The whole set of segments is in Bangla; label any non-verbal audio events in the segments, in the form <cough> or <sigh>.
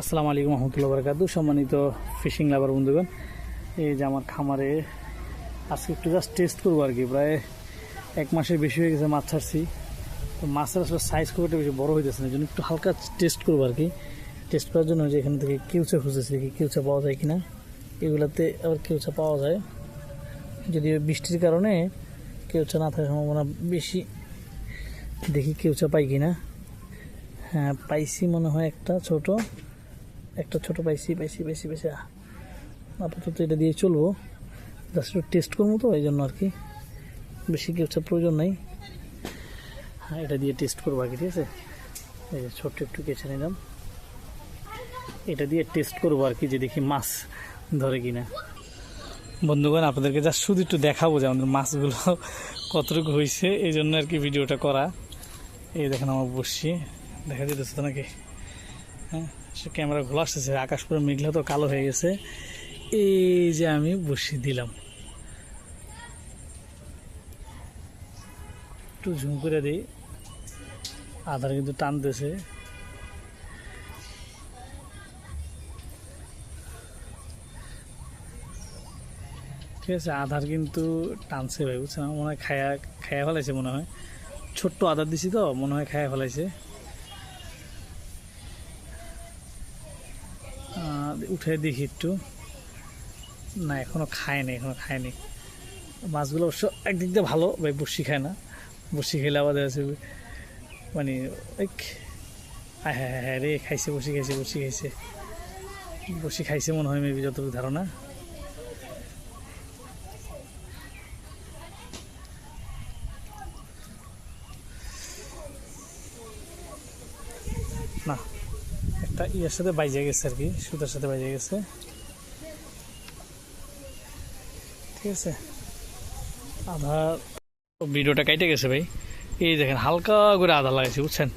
আসসালামু আলাইকুম রহমতুল্লাহ বরকাত সম্মানিত ফিশিং লাভার বন্ধুগণ, এই যে আমার খামারে আজকে একটু জাস্ট টেস্ট করব আর কি। প্রায় এক মাসের বেশি হয়ে গেছে মাছ ছাড়ছি। তো মাছের আসলে সাইজ খুব একটা বেশি বড় হইতেছে না জন্য একটু হালকা টেস্ট করব আর কি। টেস্ট করার জন্য যে এখান থেকে কেউচা খুঁজেছি দেখি কেউচা পাওয়া যায় কিনা। এগুলাতে আবার কেউচা পাওয়া যায়। যদি বৃষ্টির কারণে কেউচা না থাকার সম্ভাবনা বেশি, দেখি কেউচা পাই কিনা। হ্যাঁ পাইছি মনে হয় একটা ছোট। একটা ছোট পাইছি পাইছি পাইছি পাইছি। আপাতত এটা দিয়ে চলবো। জাস্ট একটু টেস্ট করব তো, এই জন্য আর কি বেশি কিছু প্রয়োজন নাই। হ্যাঁ এটা দিয়ে টেস্ট করব আর কি ঠিক আছে? এই যে ছোট্ট একটু কেছে নিলাম। এটা দিয়ে টেস্ট করব আর কি যে দেখি মাছ ধরে কিনা। বন্ধুগণ, আপনাদেরকে জাস্ট শুধু একটু দেখাবো যে আমাদের মাছগুলো কতটুকু হয়েছে এই জন্য আর কি ভিডিওটা করা। এই দেখেন, আমার বসছি। দেখা যেতেছে নাকি? হ্যাঁ সে ক্যামেরা ঘোলা আসতেছে, আকাশ পুরো মেঘলা তো কালো হয়ে গেছে। এই যে আমি বসিয়ে দিলাম। একটু ঝুম করে দিই। আধার কিন্তু টানতেছে। ঠিক আছে, আধার কিন্তু টানছে ভাই, বুঝছেন? মনে হয় খায়া খায়া ফেলাইছে মনে হয়। ছোট্ট আধার দিছি তো, মনে হয় খায়া ফেলাইছে। উঠে দেখি একটু না, এখনও খায়নি এখনও খায়নি মাছগুলো অবশ্য একদিক দিয়ে ভালো, ভাই বসি খায় না। বসি খেলে আবার দেখা মানে হ্যাঁ হ্যাঁ হ্যাঁ রে, খাইছে বসি খাইছে বসি খাইছে। বসি খাইছে মনে হয় মেবি যতটুকু ধারণা। না। একটা ইয়ের সাথে বাইজে গেছে আর কি, সুতার সাথে বাইজে গেছে। ঠিক আছে? আধার ভিডিওটা কাইটে গেছে ভাই। এই দেখেন, হালকা করে আধা লাগাইছে, বুঝছেন?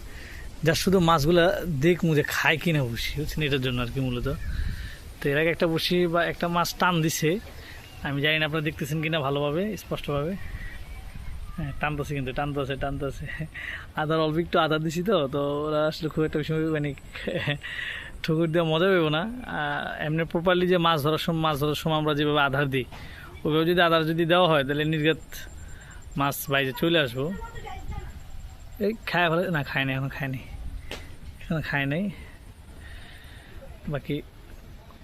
যা শুধু মাছগুলা দেখ মুজে খায় কিনা বসি, বুঝছেন? এটার জন্য আর কি মূলত। তো এর আগে একটা বসি বা একটা মাছ টান দিছে। আমি জানি না আপনারা দেখতেছেন কিনা ভালোভাবে, স্পষ্টভাবে। টানতেছে কিন্তু, টানতেছে টানতেছে। আদার অল্প একটু আদা দিছি তো তো ওরা আসলে খুব একটা বেশি মানে <laughs> ঠুকুর দিয়ে মজা পেবো না। এমনি প্রপারলি যে মাছ ধরার সময় মাছ ধরার সময় আমরা যেভাবে আধার দিই ওভাবে যদি আধার যদি দেওয়া হয়, তাহলে নির্গাত মাছ বাইরে চলে আসব। এই খায় ফেলে না, খায় নাই, এখন খায়নি। এখন খায় নাই। বাকি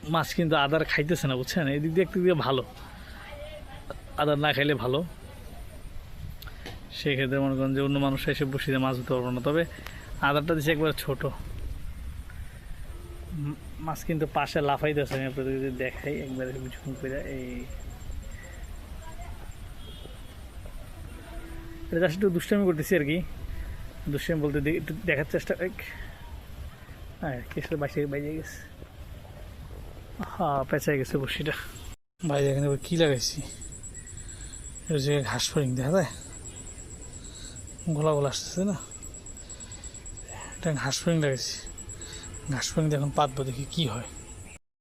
মাছ কিন্তু আদার খাইতেছে না, বুঝছেন? এই দিক দিয়ে একদিক দিয়ে ভালো। আদার না খাইলে ভালো। সেক্ষেত্রে মনে করেন যে অন্য মানুষ এসে বসিয়ে মাছ ধরতে পারব না। তবে আদারটা দিচ্ছে একবার ছোট। মাছ কিন্তু পাশে লাফাইতেছে, আমি আপনাদের যদি দেখাই, একবার ঝুম করে এই। এটা জাস্ট একটু দুষ্টামি করতেছি আর কি। দুষ্টামি বলতে একটু দেখার চেষ্টা হ্যাঁ কেসটা বাইসে বাইরে গেছে। হ্যাঁ পেঁচাই গেছে বসিটা। বাইরে এখানে কী লাগাইছি? ঘাস ফরিং দেখা যায়? গোলা গোলা আসতেছে না? এটা ঘাস ফ্যাং লাগাইছি ঘাস ফ্যাং দিয়ে এখন পাতবো, দেখি কী হয়।